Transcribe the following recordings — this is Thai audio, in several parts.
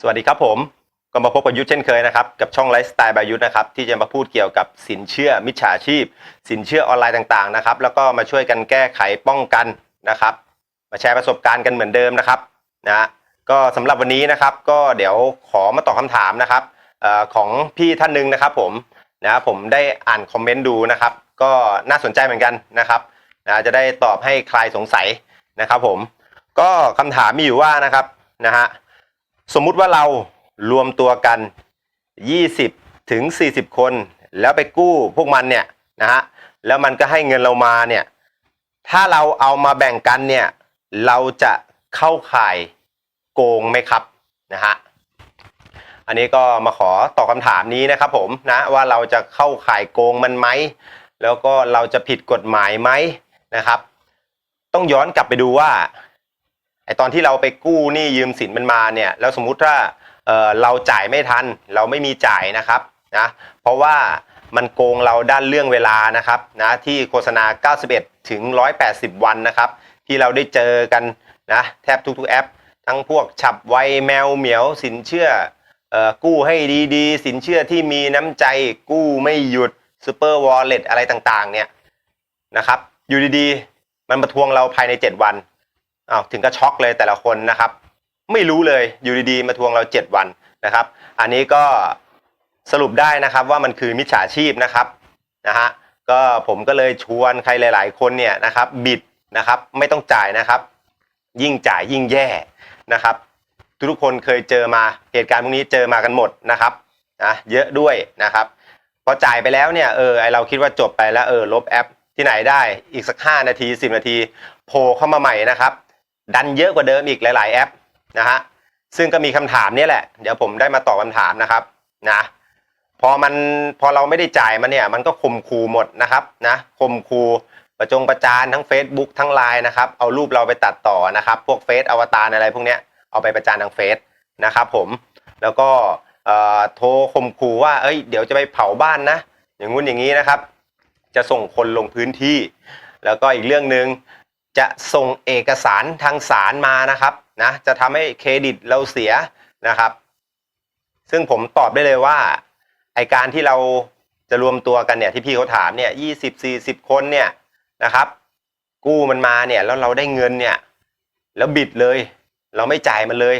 สวัสดีครับผมก็มาพบกับยุทธเช่นเคยนะครับกับช่องไลฟ์สไตล์บายยุทธนะครับที่จะมาพูดเกี่ยวกับสินเชื่อมิจฉาชีพ สินเชื่อออนไลน์ต่างๆนะครับแล้วก็มาช่วยกันแก้ไขป้องกันนะครับ มาแชร์ประสบการณ์กันเหมือนเดิมนะครับนะก็สำหรับวันนี้นะครับก็เดี๋ยวขอมาตอบคำถามนะครับออของพี่ท่านหนึ่งนะครับผมนะผมได้อ่านคอมเมนต์ดูนะครับ ก็น่าสนใจเหมือนกันนะครับนะจะได้ตอบให้คลายสงสัยนะครับผมก็คำถามมีอยู่ว่านะครับนะฮะ สมมุติว่าเรารวมตัวกัน 20 ถึง 40 คน แล้วไปกู้พวกมันเนี่ยนะฮะแล้วมันก็ให้เงินเรามาเนี่ยถ้าเราเอามาแบ่งกันเนี่ยเราจะเข้าข่ายโกงไหมครับนะฮะอันนี้ก็มาขอตอบคำถามนี้นะครับผมนะว่าเราจะเข้าข่ายโกงมันไหมแล้วก็เราจะผิดกฎหมายไหมนะครับ ต้องย้อนกลับไปดูว่า ไอตอนที่เราไปกู้หนี้ยืมสินมันมาเนี่ยแล้วสมมุติว่าเออเราจ่ายไม่ทัน เราไม่มีจ่ายนะครับนะเพราะว่ามันโกงเราด้านเรื่องเวลานะครับนะที่โฆษณา 91 ถึง 180 วันนะครับ ที่เราได้เจอกันนะแทบทุกๆแอป ทั้งพวกฉับไวแมวเหมียวสินเชื่อออกู้ให้ดีๆ สินเชื่อที่มีน้ำใจกู้ไม่หยุดซูเปอร์วอลเล็ตอะไรต่างๆเนี่ยนะครับอยู่ดีๆ มันมาทวงเราภายใน 7 วัน อ้าวถึงก็ช็อกเลยแต่ละคนนะครับ ไม่รู้เลยอยู่ดีๆมาทวงเรา 7 วันนะครับ อันนี้ก็สรุปได้นะครับว่ามันคือมิจฉาชีพนะครับนะฮะก็ผมก็เลยชวนใครหลาย ๆ คนเนี่ยนะครับบิดนะครับไม่ต้องจ่ายนะครับ ยิ่งจ่ายยิ่งแย่นะครับ ทุกคนเคยเจอมาเหตุการณ์พวกนี้เจอมากันหมดนะครับนะเยอะด้วยนะครับพอจ่ายไปแล้วเนี่ยเออไอเราคิดว่าจบไปแล้วเออลบแอปที่ไหนได้อีกสัก 5 นาที 10 นาทีโผล่เข้ามาใหม่นะครับ ดันเยอะกว่าเดิมอีกหลาย ๆ แอปนะฮะซึ่งก็มีคำถามนี้แหละ เดี๋ยวผมได้มาตอบคำถามนะครับนะพอมันพอเราไม่ได้จ่ายมันเนี่ยมันก็ข่มขู่หมดนะครับนะข่มขู่ประจงประจานทั้ง Facebook ทั้งไลน์นะครับเอารูปเราไปตัดต่อนะครับ พวกเฟซอวตารอะไรพวกเนี้ยเอาไปประจานทางเฟซนะครับผมแล้วก็เอ่อโทรข่มขู่ว่าเอ้ยเดี๋ยวจะไปเผาบ้านนะ อย่างงู้นอย่างนี้นะครับ จะส่งคนลงพื้นที่ แล้วก็อีกเรื่องหนึ่ง จะส่งเอกสารทางศาลมานะครับนะจะทำให้เครดิตเราเสียนะครับ ซึ่งผมตอบได้เลยว่าไอการที่เราจะรวมตัวกันเนี่ยที่พี่เขาถามเนี่ยยี่สิบสี่สิบคนเนี่ยนะครับ กู้มันมาเนี่ยแล้วเราได้เงินเนี่ยแล้วบิดเลย เราไม่จ่ายมันเลย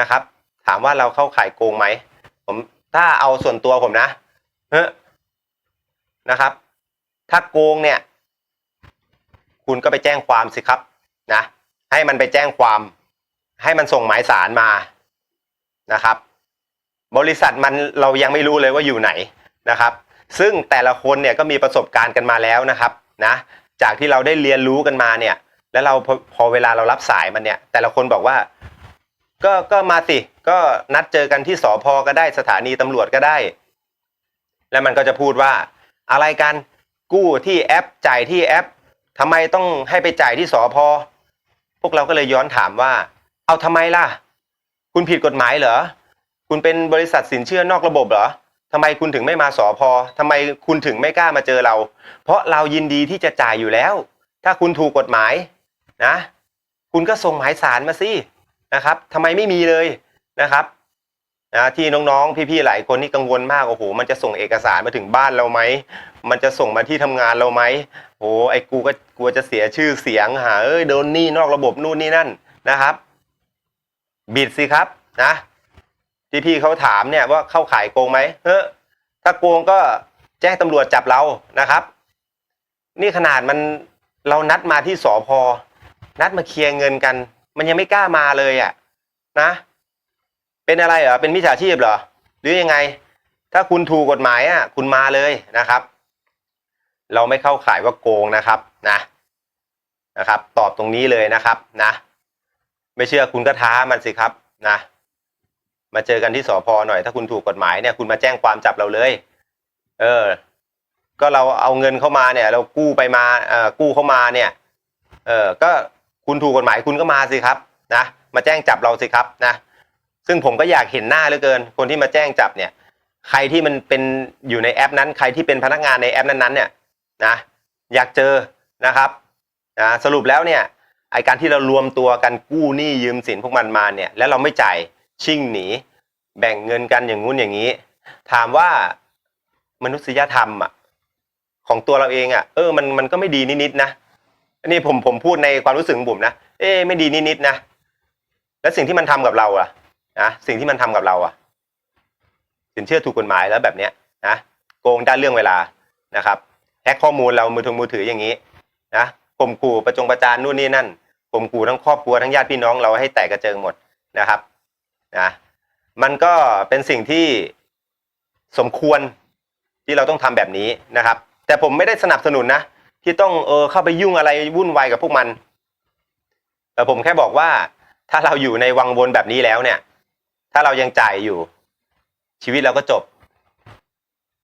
นะครับ ถามว่าเราเข้าข่ายโกงไหมผมถ้าเอาส่วนตัวผมนะเฮ้นะครับ ถ้าโกงเนี่ย คุณก็ไปแจ้งความสิครับนะให้มันไปแจ้งความ ให้มันส่งหมายสารมานะครับ บริษัทมันเรายังไม่รู้เลยว่าอยู่ไหนนะครับ ซึ่งแต่ละคนเนี่ยก็มีประสบการณ์กันมาแล้วนะครับนะจากที่เราได้เรียนรู้กันมาเนี่ย แล้วเราพอพอเวลาเรารับสายมันเนี่ย แต่ละคนบอกว่า ก็ก็มาสิ ก็นัดเจอกันที่สอพอก็ได้สถานีตำรวจก็ได้ แล้วมันก็จะพูดว่า อะไรกันกู้ที่แอปจ่ายที่แอป ทำไมต้องให้ไปจ่ายที่สอพอพวกเราก็เลยย้อนถามว่า เอาทำไมล่ะ คุณผิดกฎหมายเหรอ คุณเป็นบริษัทสินเชื่อนอกระบบเหรอทำไมคุณถึงไม่มาสอพอทำไมคุณถึงไม่กล้ามาเจอเรา เพราะเรายินดีที่จะจ่ายอยู่แล้ว ถ้าคุณถูกกฎหมายนะ คุณก็ส่งหมายสารมาสินะครับทำไมไม่มีเลยนะครับ นะที่น้องๆ พี่ๆ หลายคนนี่กังวลมากโอ้โห มันจะส่งเอกสารมาถึงบ้านเราไหม มันจะส่งมาที่ทำงานเราไหมโอ้ไอ้กูก็กลัวจะเสียชื่อเสียงหาเอ้ยโดนหนี้นอกระบบนู่นนี่นั่นนะครับ บิดสิครับนะที่พี่เขาถามเนี่ยว่าเข้าข่ายโกงไหมเฮ้ถ้าโกงก็แจ้งตำรวจจับเรานะครับ นี่ขนาดมันเรานัดมาที่สอพอนัดมาเคลียร์เงินกัน มันยังไม่กล้ามาเลยอะ นะ เป็นอะไรเหรอเป็นมิจฉาชีพเหรอ หรือยังไง ถ้าคุณถูกกฎหมายอะคุณมาเลยนะครับ เราไม่เข้าข่ายว่าโกงนะครับนะนะครับ ตอบตรงนี้เลยนะครับนะ ไม่เชื่อคุณก็ท้ามันสิครับนะ มาเจอกันที่สพหน่อย ถ้าคุณถูกกฎหมายเนี่ยคุณมาแจ้งความจับเราเลย เออ ก็เราเอาเงินเข้ามาเนี่ย เรากู้ไปมาเอ่อกู้เข้ามาเนี่ย เออก็คุณถูกกฎหมายคุณก็มาสิครับนะมาแจ้งจับเราสิครับนะ ซึ่งผมก็อยากเห็นหน้าเหลือเกิน คนที่มาแจ้งจับเนี่ย ใครที่มันเป็นอยู่ในแอปนั้น ใครที่เป็นพนักงานในแอปนั้นๆเนี่ยนะอยากเจอนะครับนะสรุปแล้วเนี่ยไอการที่เรารวมตัวกันกู้หนี้ยืมสินพวกมันมาเนี่ยแล้วเราไม่จ่ายชิ่งหนี แบ่งเงินกันอย่างงู้นอย่างนี้ ถามว่ามนุษยธรรมอะของตัวเราเองอะเออมันมันก็ไม่ดีนิดๆนะอันนี้ผมผมพูดในความรู้สึกของผมนะ เอ๊ไม่ดีนิดๆนะ แล้วสิ่งที่มันทำกับเราอะ นะสิ่งที่มันทำกับเราอะสินเชื่อถูกกฎหมายแล้วแบบเนี้ยนะโกงด้านเรื่องเวลานะครับแฮกข้อมูลเรามือถือมือถืออย่างนี้นะข่มขู่ประจงประจานนู่นนี่นั่นข่มขู่ทั้งครอบครัวทั้งญาติพี่น้องเราให้แตกกระเจิงหมดนะครับนะมันก็เป็นสิ่งที่สมควรที่เราต้องทำแบบนี้นะครับ แต่ผมไม่ได้สนับสนุนนะที่ต้องเออเข้าไปยุ่งอะไรวุ่นวายกับพวกมัน แต่ผมแค่บอกว่าถ้าเราอยู่ในวังวนแบบนี้แล้วเนี่ย ถ้าเรายังจ่ายอยู่ ชีวิตเราก็จบ